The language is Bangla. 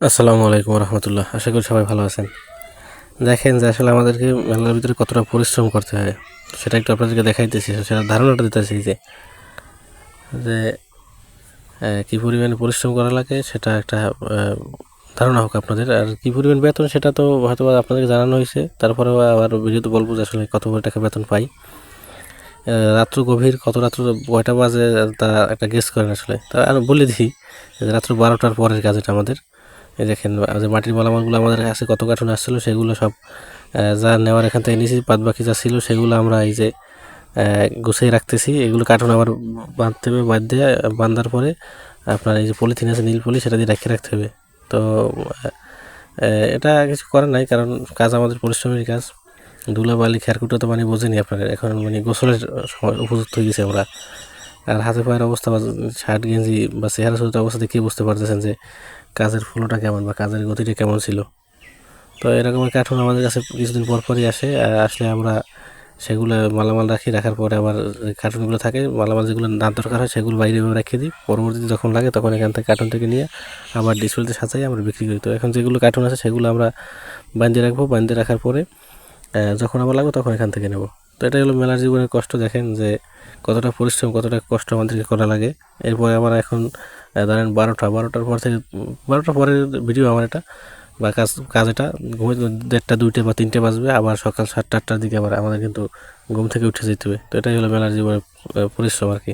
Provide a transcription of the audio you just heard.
আসসালামু আলাইকুম রহমতুল্লাহ। আশা করি সবাই ভালো আছেন। দেখেন যে আসলে আমাদেরকে মেলার ভিতরে কতটা পরিশ্রম করতে হয়, সেটা একটু আপনাদেরকে দেখাইতেছি। সেটা ধারণাটা দিতেছি যে যে কী পরিমাণ পরিশ্রম করা লাগে সেটা একটা ধারণা হোক আপনাদের। আর কী পরিমাণ বেতন সেটা তো হয়তো আপনাদেরকে জানানো হয়েছে। তারপরেও আবার ভিডিওতে বলব যে আসলে কত করে টাকা বেতন পাই। রাত্র গভীর কত রাত্র কয়টা বাজে তা একটা গেস করেন আসলে। তা আর বলে দিই রাত্র বারোটার পরের কাজ এটা আমাদের। দেখেন যে মাটির মালামালগুলো আমাদের কাছে কত কার্টুন আসছিল, সেগুলো সব যা নেওয়ার এখান থেকে নিয়েছি বাদ বাকি যা ছিল সেগুলো আমরা এই যে গুছিয়ে রাখতেছি। এগুলো কার্টুন আবার বাঁধতে হবে বাদ দিয়ে, বাঁধার পরে আপনার এই যে পলিথিন আছে, নীল পলি, সেটা দিয়ে রাখিয়ে রাখতে হবে। তো এটা কিছু করার নাই, কারণ কাজ আমাদের পরিশ্রমের কাজ। দুলা বালি খেরকুটো তো মানে বোঝেনি আপনারা, এখন মানে গোসলের সময় উপযুক্ত হয়ে গেছে আমরা। আর হাতে পায়ের অবস্থা বা শার্ট, গেঞ্জি বা চেহারা সুতো অবস্থা দেখেই বুঝতে পারতেছেন যে কাজের ফ্লোটা কেমন বা কাজের গতিটা কেমন ছিল। তো এরকমের কার্টুন আমাদের কাছে কিছুদিন পর পরই আসে। আসলে আমরা সেগুলো মালামাল রাখি, রাখার পরে আবার কার্টুনগুলো থাকে। মালামাল যেগুলো না দরকার হয় সেগুলো বাইরে রেখে দিই। পরবর্তীতে যখন লাগে তখন এখান থেকে কার্টুন থেকে নিয়ে আবার ডিসপ্লেতে সাজাই, আমরা বিক্রি করি। তো এখন যেগুলো কার্টুন আছে সেগুলো আমরা বাঁধিয়ে রাখব। বাঁধিয়ে রাখার পরে যখন আবার লাগবে তখন এখান থেকে নেব। তো এটাই হলো মেলার জীবনের কষ্ট, দেখেন যে কতটা পরিশ্রম, কতটা কষ্ট আমাদেরকে করা লাগে। এরপরে আমার এখন ধরেন বারোটা, বারোটার পর থেকে, বারোটার পরের ভিডিও আমার এটা, বা কাজ কাজ এটা, ঘুমে দেড়টা, দুইটা বা তিনটে বাজবে, আবার সকাল সাতটা, আটটার দিকে আবার আমাদের কিন্তু ঘুম থেকে উঠে যেতে হবে। তো এটাই হলো মেলার জীবনের পরিশ্রম আর কি।